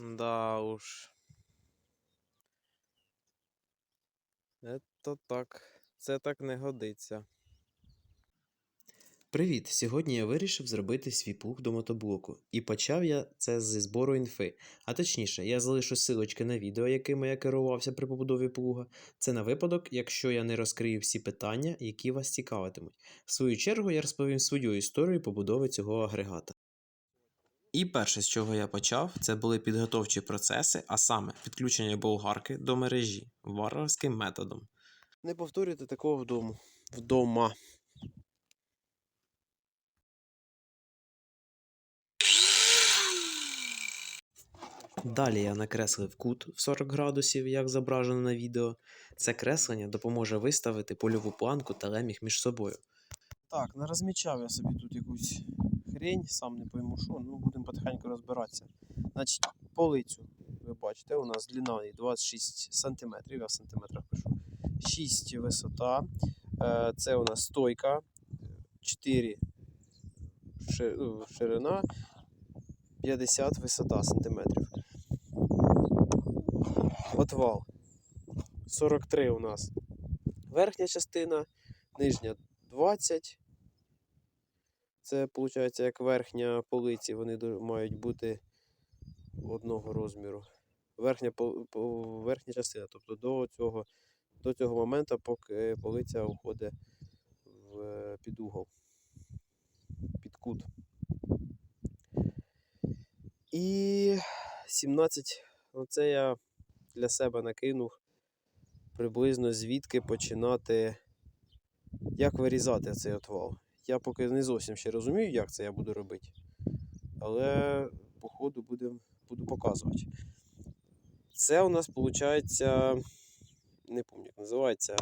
Да уж. Ето так. Це так не годиться. Привіт! Сьогодні я вирішив зробити свій плуг до мотоблоку. І почав я це зі збору інфи. А точніше, я залишу силочки на відео, якими я керувався при побудові плуга. Це на випадок, якщо я не розкрию всі питання, які вас цікавитимуть. В свою чергу я розповім свою історію побудови цього агрегата. І перше, з чого я почав, це були підготовчі процеси, а саме підключення болгарки до мережі варварським методом. Не повторюйте такого вдома. Вдома. Далі я накреслив кут в 40 градусів, як зображено на відео. Це креслення допоможе виставити польову планку та леміг між собою. Так, нарозмічав я собі тут якусь хрень, сам не пойму що, ну будемо потихеньку розбиратися. Значить, полицю, ви бачите, у нас длина її 26 см, я в сантиметрах пишу. 6 висота. Е, Це у нас стойка, 4 ну, ширина, 50 висота сантиметрів. Отвал. 43 у нас верхня частина, нижня 20. Це виходить як верхня полиці, вони мають бути одного розміру. Верхня, верхня частина, тобто до цього, до цього моменту, поки полиця входить е, під угол, під кут. І 17, оце я для себе накинув приблизно звідки починати, як вирізати цей отвал. Я поки не зовсім ще розумію, як це я буду робити. Але по ходу будем, буду показувати. Це у нас виходить, не пам'ятаю, як називається.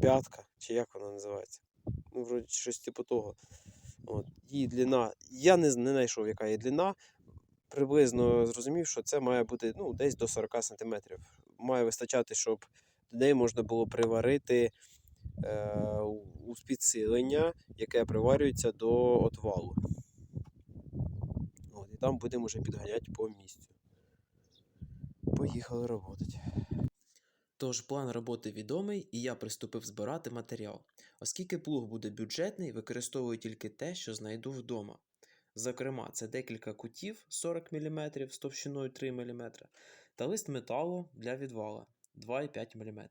П'ятка, чи як вона називається? Ну, вроді щось типу того. От, її длина. Я не, не знайшов, яка її длина. Приблизно зрозумів, що це має бути ну, десь до 40 см. Має вистачати, щоб неї можна було приварити е, у підсилення, яке приварюється до отвалу. От, і там будемо вже підганяти по місцю. Поїхали роботи. Тож план роботи відомий, і я приступив збирати матеріал. Оскільки плуг буде бюджетний, використовую тільки те, що знайду вдома. Зокрема, це декілька кутів 40 мм з товщиною 3 мм та лист металу для відвала 2,5 мм.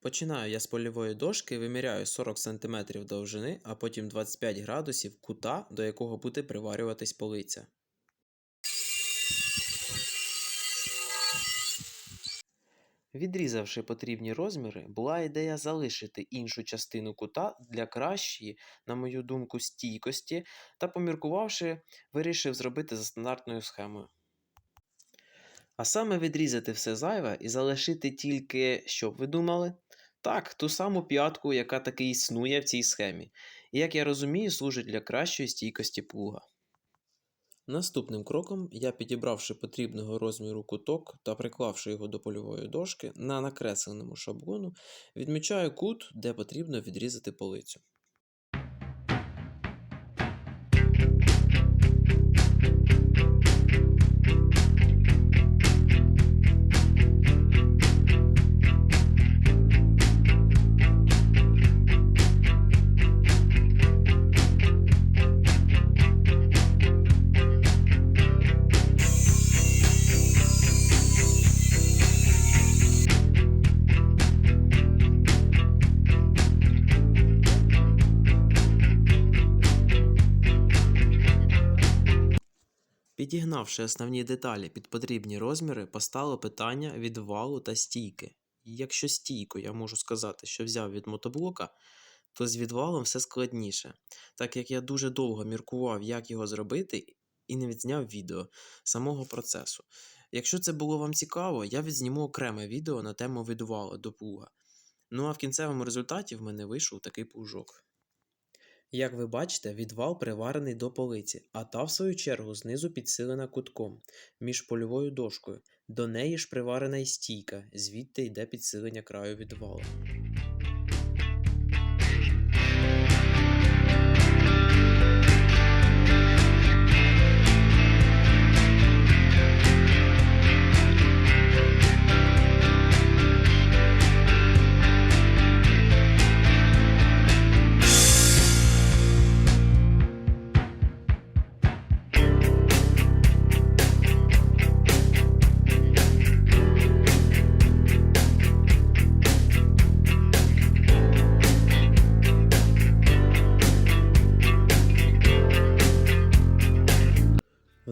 Починаю я з польової дошки, виміряю 40 см довжини, а потім 25 градусів кута, до якого буде приварюватись полиця. Відрізавши потрібні розміри, була ідея залишити іншу частину кута для кращої, на мою думку, стійкості, та поміркувавши, вирішив зробити за стандартною схемою. А саме відрізати все зайве і залишити тільки, що б ви думали? Так, ту саму п'ятку, яка таки існує в цій схемі, і, як я розумію, служить для кращої стійкості плуга. Наступним кроком я, підібравши потрібного розміру куток та приклавши його до польової дошки, на накресленому шаблону відмічаю кут, де потрібно відрізати полицю. Підігнавши основні деталі під потрібні розміри, постало питання відвалу та стійки. Якщо стійку я можу сказати, що взяв від мотоблока, то з відвалом все складніше, так як я дуже довго міркував, як його зробити, і не відзняв відео самого процесу. Якщо це було вам цікаво, я відзніму окреме відео на тему відвалу до плуга. Ну а в кінцевому результаті в мене вийшов такий плужок. Як ви бачите, відвал приварений до полиці, а та, в свою чергу, знизу підсилена кутком між польовою дошкою. До неї ж приварена й стійка, звідти йде підсилення краю відвалу.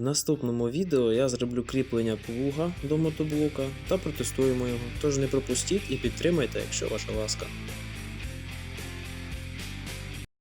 Наступному відео я зроблю кріплення плуга до мотоблока та протестуємо його. Тож не пропустіть і підтримайте, якщо ваша ласка.